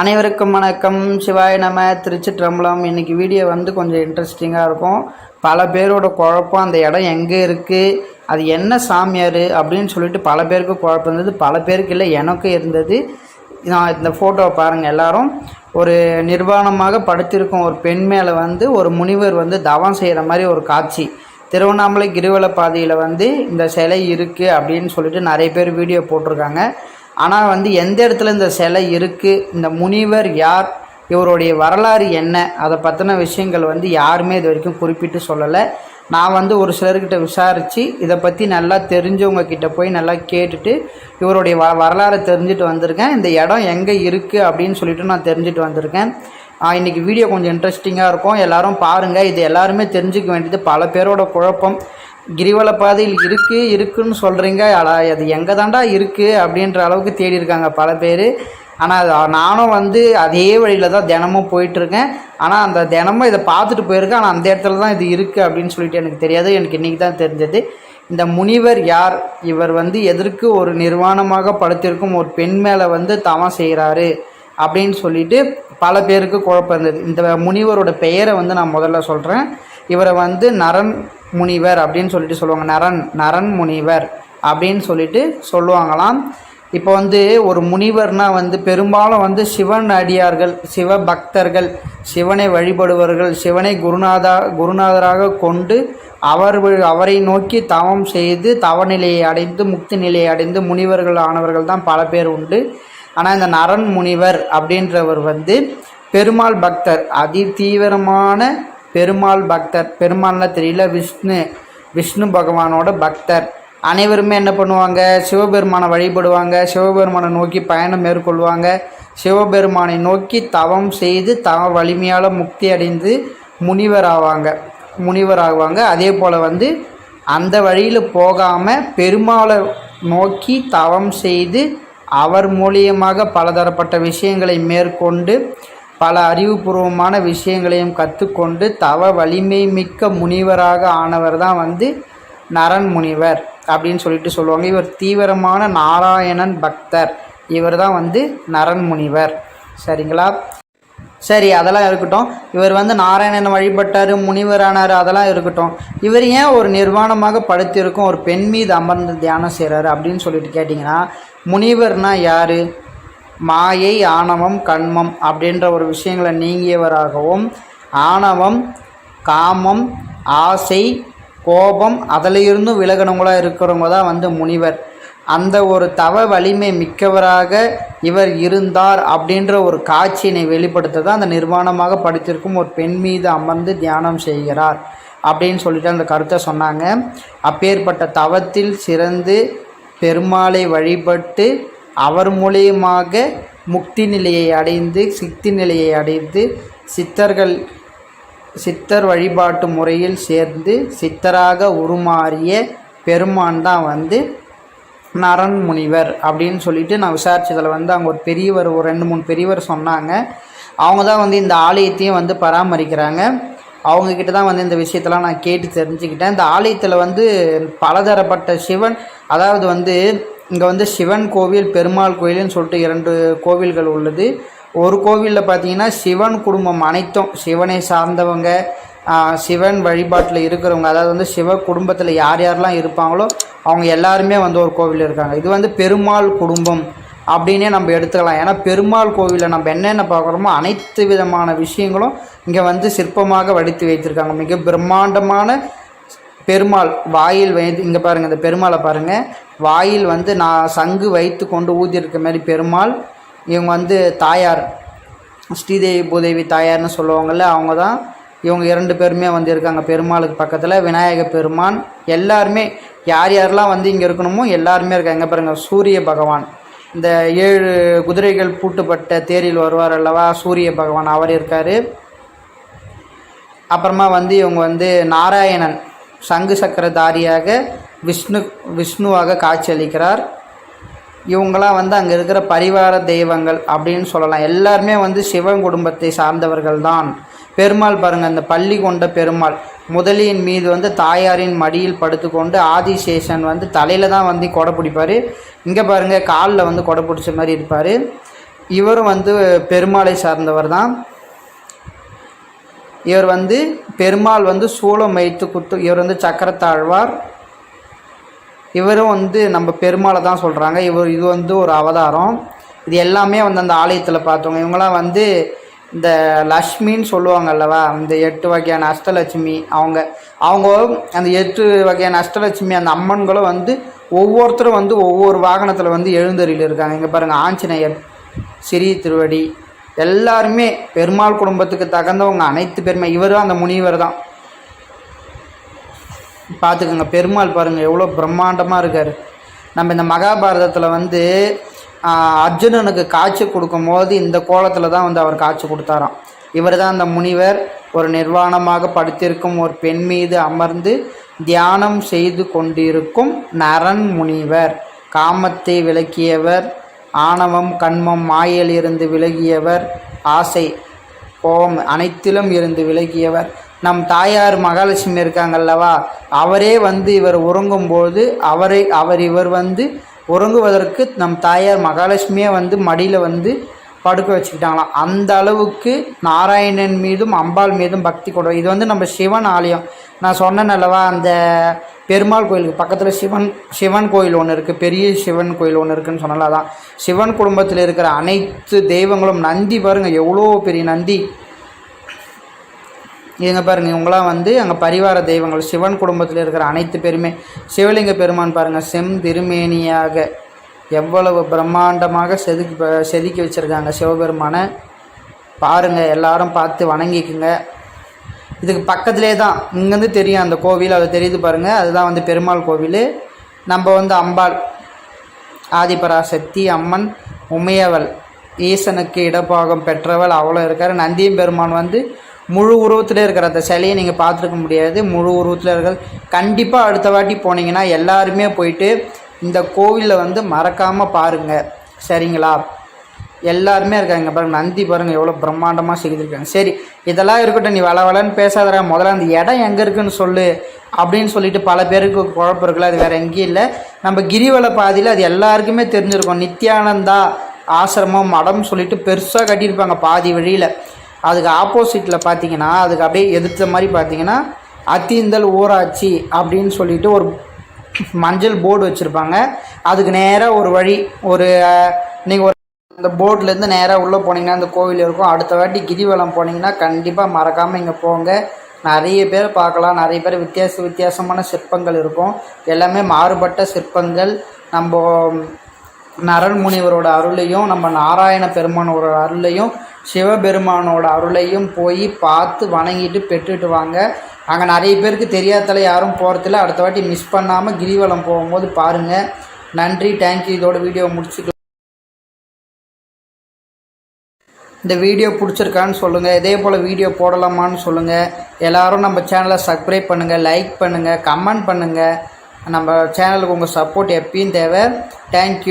அனைவருக்கும் வணக்கம். சிவாய நம திருச்சிற்றம்பலம். இன்றைக்கி வீடியோ வந்து கொஞ்சம் இன்ட்ரெஸ்டிங்காக இருக்கும். பல பேரோட குழப்பம் அந்த இடம் எங்கே இருக்குது அது என்ன சாமியார்? அப்படின்னு சொல்லிட்டு பல பேருக்கு குழப்பம் இருந்தது. பல பேருக்கு இல்லை எனக்கும் இருந்தது. நான் இந்த ஃபோட்டோவை பாருங்கள் எல்லாரும். ஒரு நிர்வாணமாக படுத்திருக்கும் ஒரு பெண் மேலே வந்து ஒரு முனிவர் வந்து தவம் செய்கிற மாதிரி ஒரு காட்சி. திருவண்ணாமலை கிரிவல பாதையில் வந்து இந்த சிலை இருக்குது அப்படின்னு சொல்லிட்டு நிறைய பேர் வீடியோ போட்டிருக்காங்க. ஆனால் வந்து எந்த இடத்துல இந்த சிலை இருக்குது இந்த முனிவர் யார் இவருடைய வரலாறு என்ன அதை பற்றின விஷயங்கள் வந்து யாருமே இது வரைக்கும் குறிப்பிட்டு சொல்லலை. நான் வந்து ஒரு சிலர்கிட்ட விசாரித்து இதை பற்றி நல்லா தெரிஞ்சவங்க கிட்ட போய் நல்லா கேட்டுட்டு இவருடைய வ வரலாறை தெரிஞ்சுட்டு வந்திருக்கேன். இந்த இடம் எங்கே இருக்குது அப்படின்னு சொல்லிட்டு நான் தெரிஞ்சுட்டு வந்திருக்கேன். இன்றைக்கி வீடியோ கொஞ்சம் இன்ட்ரெஸ்டிங்காக இருக்கும். எல்லோரும் பாருங்கள் இது எல்லாருமே தெரிஞ்சுக்க வேண்டியது பல பேரோட குழப்பம். கிரிவல பாதையில் இருக்குது இருக்குன்னு சொல்கிறீங்க அது எங்கே தாண்டா இருக்குது அப்படின்ற அளவுக்கு தேடி இருக்காங்க பல பேர். ஆனால் நானும் வந்து அதே வழியில் தான் தினமும் போயிட்டுருக்கேன். ஆனால் அந்த தினமும் இதை பார்த்துட்டு போயிருக்கேன். ஆனால் அந்த இடத்துல தான் இது இருக்குது அப்படின்னு சொல்லிட்டு எனக்கு தெரியாது. எனக்கு இன்றைக்கி தான் தெரிஞ்சது. இந்த முனிவர் யார்? இவர் வந்து எதற்கு ஒரு நிர்வாணமாக படுத்திருக்கும்? ஒரு பெண் மேலே வந்து தவம் செய்கிறாரு அப்படின்னு சொல்லிட்டு பல பேருக்கு குழப்பம் இருந்தது. இந்த முனிவரோட பெயரை வந்து நான் முதல்ல சொல்கிறேன் இவரை வந்து நரன் முனிவர் அப்படின்னு சொல்லிட்டு சொல்லுவாங்க. நரன் நரன் முனிவர் அப்படின்னு சொல்லிட்டு சொல்லுவாங்களாம். இப்போ வந்து ஒரு முனிவர்னால் வந்து பெரும்பாலும் வந்து சிவன் அடியார்கள் சிவ பக்தர்கள் சிவனை வழிபடுபவர்கள் சிவனை குருநாதா குருநாதராக கொண்டு அவர் அவரை நோக்கி தவம் செய்து தவநிலையை அடைந்து முக்தி நிலையை அடைந்து முனிவர்கள் ஆனவர்கள் தான் பல பேர் உண்டு. ஆனால் இந்த நரன் முனிவர் அப்படின்றவர் வந்து பெருமாள் பக்தர். அதி தீவிரமான பெருமாள் பக்தர். பெருமாள்னா தெரியல விஷ்ணு விஷ்ணு பகவானோட பக்தர். அனைவருமே என்ன பண்ணுவாங்க? சிவபெருமானை வழிபடுவாங்க. சிவபெருமானை நோக்கி பயணம் மேற்கொள்வாங்க. சிவபெருமானை நோக்கி தவம் செய்து தவ வலிமையால் முக்தி அடைந்து முனிவர் ஆவாங்க முனிவர் ஆவாங்க அதே போல் வந்து அந்த வழியில் போகாமல் பெருமாளை நோக்கி தவம் செய்து அவர் மூலியமாக பலதரப்பட்ட விஷயங்களை மேற்கொண்டு பல அறிவுபூர்வமான விஷயங்களையும் கற்றுக்கொண்டு தவ வலிமை மிக்க முனிவராக ஆனவர் தான் வந்து நரன் முனிவர் அப்படின்னு சொல்லிட்டு சொல்லுவாங்க. இவர் தீவிரமான நாராயணன் பக்தர். இவர் தான் வந்து நரன் முனிவர். சரிங்களா? சரி அதெல்லாம் இருக்கட்டும். இவர் வந்து நாராயணன் வழிபட்டார் முனிவரானார் அதெல்லாம் இருக்கட்டும். இவர் ஏன் ஒரு நிர்வாணமாக படுத்திருக்கும் ஒரு பெண் மீது அமர்ந்து தியானம் செய்கிறாரு அப்படின்னு சொல்லிட்டு கேட்டிங்கன்னா முனிவர்னால் யார்? மாயை ஆணவம் கண்மம் அப்படின்ற ஒரு விஷயங்களை நீங்கியவராகவும் ஆணவம் காமம் ஆசை கோபம் அதிலிருந்தும் விலகினவங்களாக இருக்கிறவங்க தான் வந்து முனிவர். அந்த ஒரு தவ வலிமை மிக்கவராக இவர் இருந்தார் அப்படின்ற ஒரு காட்சியினை வெளிப்படுத்த தான் அந்த நிர்வாணமாக படித்திருக்கும் ஒரு பெண் மீது அமர்ந்து தியானம் செய்கிறார் அப்படின்னு சொல்லிட்டு அந்த கருத்தை சொன்னாங்க. அப்பேற்பட்ட தவத்தில் சிறந்து பெருமாளை வழிபட்டு அவர் மூலியமாக முக்தி நிலையை அடைந்து சித்தி நிலையை அடைந்து சித்தர்கள் சித்தர் வழிபாட்டு முறையில் சேர்ந்து சித்தராக உருமாறிய பெருமான் தான் வந்து நரன் முனிவர் அப்படின்னு சொல்லிட்டு நான் விசாரிச்சதில் வந்து அங்கே ஒரு பெரியவர் ஒரு ரெண்டு மூணு பெரியவர் சொன்னாங்க. அவங்க தான் வந்து இந்த ஆலயத்தையும் வந்து பராமரிக்கிறாங்க. அவங்கக்கிட்ட தான் வந்து இந்த விஷயத்தெல்லாம் நான் கேட்டு தெரிஞ்சுக்கிட்டேன். இந்த ஆலயத்தில் வந்து பலதரப்பட்ட சிவன் அதாவது வந்து இங்கே வந்து சிவன் கோவில் பெருமாள் கோவில்னு சொல்லிட்டு இரண்டு கோவில்கள் உள்ளது. ஒரு கோவிலில் பார்த்தீங்கன்னா சிவன் குடும்பம் அனைத்தும் சிவனை சார்ந்தவங்க சிவன் வழிபாட்டில் இருக்கிறவங்க அதாவது வந்து சிவ குடும்பத்தில் யார் யாரெல்லாம் இருப்பாங்களோ அவங்க எல்லாருமே வந்து ஒரு கோவில் இருக்காங்க. இது வந்து பெருமாள் குடும்பம் அப்படின்னே நம்ம எடுத்துக்கலாம். ஏன்னா பெருமாள் கோவிலில் நம்ம என்னென்ன பார்க்குறோமோ அனைத்து விதமான விஷயங்களும் இங்கே வந்து சிற்பமாக வடித்து வைத்திருக்காங்க. மிக பிரம்மாண்டமான பெருமாள் வாயில் வைத்து இங்கே பாருங்கள் இந்த பெருமாளை பாருங்கள் வாயில் வந்து நான் சங்கு வைத்து கொண்டு ஊதியிருக்க மாதிரி பெருமாள் இவங்க வந்து தாயார் ஸ்ரீதேவி பூதேவி தாயார்னு சொல்லுவாங்கள்ல அவங்க தான் இவங்க இரண்டு பேருமே வந்து இருக்காங்க. பெருமாளுக்கு பக்கத்தில் விநாயக பெருமான் எல்லாருமே யார் யாரெல்லாம் வந்து இங்கே இருக்கணுமோ எல்லாருமே இருக்காங்க. பாருங்கள் சூரிய பகவான். இந்த ஏழு குதிரைகள் பூட்டுப்பட்ட தேரில் வருவார் அல்லவா? சூரிய பகவான் அவர் இருக்கார். அப்புறமா வந்து இவங்க வந்து நாராயணன் சங்கு சக்கரதாரியாக விஷ்ணு விஷ்ணுவாக காட்சியளிக்கிறார். இவங்களாம் வந்து அங்கே இருக்கிற பரிவார தெய்வங்கள் அப்படின்னு சொல்லலாம். எல்லாருமே வந்து சிவன் குடும்பத்தை சார்ந்தவர்கள் தான் பெருமாள் பாருங்கள் அந்த பள்ளி கொண்ட பெருமாள். முதலியின் மீது வந்து தாயாரின் மடியில் படுத்துக்கொண்டு ஆதிசேஷன் வந்து தலையில் தான் வந்து கொடை பிடிப்பார். இங்கே பாருங்கள் காலில் வந்து கொடை பிடிச்ச மாதிரி இருப்பார். இவரும் வந்து பெருமாளை சார்ந்தவர் தான் இவர் வந்து பெருமாள் வந்து சூளம் வைத்து குத்து இவர் வந்து சக்கரத்தாழ்வார். இவரும் வந்து நம்ம பெருமாளை தான் சொல்கிறாங்க இவர் இது வந்து ஒரு அவதாரம். இது எல்லாமே வந்து அந்த ஆலயத்தில் பார்த்தவங்க இவங்களாம் வந்து இந்த லக்ஷ்மின்னு சொல்லுவாங்க அல்லவா? இந்த எட்டு வகையான அஷ்டலட்சுமி. அவங்க அவங்க அந்த எட்டு வகையான அஷ்டலட்சுமி அந்த அம்மன்களும் வந்து ஒவ்வொருத்தரும் வந்து ஒவ்வொரு வாகனத்தில் வந்து எழுந்தறியில் இருக்காங்க. இங்கே பாருங்கள் ஆஞ்சநேயர் சிறிய திருவடி. எல்லாருமே பெருமாள் குடும்பத்துக்கு தகுந்தவங்க. அனைத்து பெருமை. இவரும் அந்த முனிவர் தான் பார்த்துக்கோங்க பெருமாள் பாருங்கள் எவ்வளோ பிரம்மாண்டமாக இருக்கார். நம்ம இந்த மகாபாரதத்தில் வந்து அர்ஜுனனுக்கு காட்சி கொடுக்கும்போது இந்த கோலத்தில் தான் வந்து அவர் காட்சி கொடுத்தாராம். இவர் தான் அந்த முனிவர் ஒரு நிர்வாணமாக படுத்திருக்கும் ஒரு பெண் மீது அமர்ந்து தியானம் செய்து கொண்டிருக்கும் நரன் முனிவர். காமத்தை விளக்கியவர் ஆணவம் கண்மம் மாயலிருந்து விலகியவர் ஆசை கோபம் அனைத்திலும் இருந்து விலகியவர். நம் தாயார் மகாலட்சுமி இருக்காங்கல்லவா? அவரே வந்து இவர் உறங்கும்போது அவரை அவர் இவர் வந்து உறங்குவதற்கு நம் தாயார் மகாலட்சுமியே வந்து மடியில் வந்து படுக்க வச்சுக்கிட்டாங்களாம். அந்த அளவுக்கு நாராயணன் மீதும் அம்பாள் மீதும் பக்தி கொண்டு இது வந்து நம்ம சிவன் ஆலயம். நான் சொன்னேன் அல்லவா அந்த பெருமாள் கோயிலுக்கு பக்கத்தில் சிவன் சிவன் கோயில் ஒன்று இருக்குது பெரிய சிவன் கோயில் ஒன்று இருக்குன்னு சொன்னால தான் சிவன் குடும்பத்தில் இருக்கிற அனைத்து தெய்வங்களும் நந்தி பாருங்கள் எவ்வளோ பெரிய நந்தி. இதுங்க பாருங்கள் இவங்களாம் வந்து அங்கே பரிவார தெய்வங்கள் சிவன் குடும்பத்தில் இருக்கிற அனைத்து பேருமே சிவலிங்க பெருமான் பாருங்கள் செம் திருமேனியாக எவ்வளவு பிரம்மாண்டமாக செதுக்கி ப- செதுக்கி வச்சுருக்காங்க சிவபெருமானை. பாருங்கள் எல்லாரும் பார்த்து வணங்கிக்குங்க. இதுக்கு பக்கத்திலே தான் இங்கேருந்து தெரியும் அந்த கோவில் அது தெரியுது பாருங்கள் அதுதான் வந்து பெருமாள் கோவில். நம்ம வந்து அம்பாள் ஆதிபராசக்தி அம்மன் உமையவள் ஈசனுக்கு இடப்பாகம் பெற்றவள் அவ்வளோ இருக்கார். நந்தியம் பெருமான் வந்து முழு உருவத்தில் இருக்கிற அந்த சிலையை நீங்கள் பார்த்துருக்க முடியாது. முழு உருவத்தில் இருக்கிற கண்டிப்பாக அடுத்த வாட்டி போனீங்கன்னா எல்லாருமே போயிட்டு இந்த கோவிலில் வந்து மறக்காமல் பாருங்கள் சரிங்களா? எல்லாருமே இருக்காங்க பாருங்கள் நந்தி பாருங்க எவ்வளோ பிரம்மாண்டமாக செய்திருக்காங்க. சரி இதெல்லாம் இருக்கட்டும் நீ வள வளன்னு பேசாதடா. முதல்ல அந்த இடம் எங்கே இருக்குன்னு சொல்லு அப்படின்னு சொல்லிட்டு பல பேருக்கு குழப்பம் இருக்குல்ல. அது வேறு எங்கேயும் இல்லை. நம்ம கிரிவல பாதையில் அது எல்லாருக்குமே தெரிஞ்சிருக்கும். நித்யானந்தா ஆசிரமம் மடம் சொல்லிட்டு பெருசாக கட்டியிருப்பாங்க பாதி வழியில். அதுக்கு ஆப்போசிட்டில் பார்த்தீங்கன்னா அதுக்கு அப்படியே எதிர்த்த மாதிரி பார்த்தீங்கன்னா அத்திந்தல் ஊராட்சி அப்படின்னு சொல்லிட்டு ஒரு மஞ்சள் போர்டு வச்சுருப்பாங்க. அதுக்கு நேராக ஒரு வழி ஒரு நீங்கள் ஒரு அந்த போர்ட்லேருந்து நேராக உள்ளே போனீங்கன்னா அந்த கோவில் இருக்கும். அடுத்த வாட்டி கிரிவலம் போனீங்கன்னா கண்டிப்பாக மறக்காமல் இங்கே போங்க. நிறைய பேர் பார்க்கலாம். நிறைய பேர் வித்தியாச வித்தியாசமான சிற்பங்கள் இருக்கும். எல்லாமே மாறுபட்ட சிற்பங்கள். நம்ம நரன் முனிவரோட அருளையும் நம்ம நாராயண பெருமானோட அருளையும் சிவபெருமானோட அருளையும் போய் பார்த்து வணங்கிட்டு பெற்றுட்டு வாங்க. அங்கே நிறைய பேருக்கு தெரியாதல யாரும் போகிறதில்ல அடுத்த வாட்டி மிஸ் பண்ணாமல் கிரிவலம் போகும்போது பாருங்கள் நன்றி தேங்க்யூ இதோட வீடியோ முடிச்சுக்கலாம். இந்த வீடியோ பிடிச்சிருக்கான்னு சொல்லுங்கள் இதே போல் வீடியோ போடலாமான்னு சொல்லுங்கள் எல்லோரும் நம்ம சேனலை சப்ஸ்கிரைப் பண்ணுங்கள் லைக் பண்ணுங்கள் கமெண்ட் பண்ணுங்கள் நம்ம சேனலுக்கு உங்கள் சப்போர்ட் எப்பயும் தேவை. தேங்க்யூ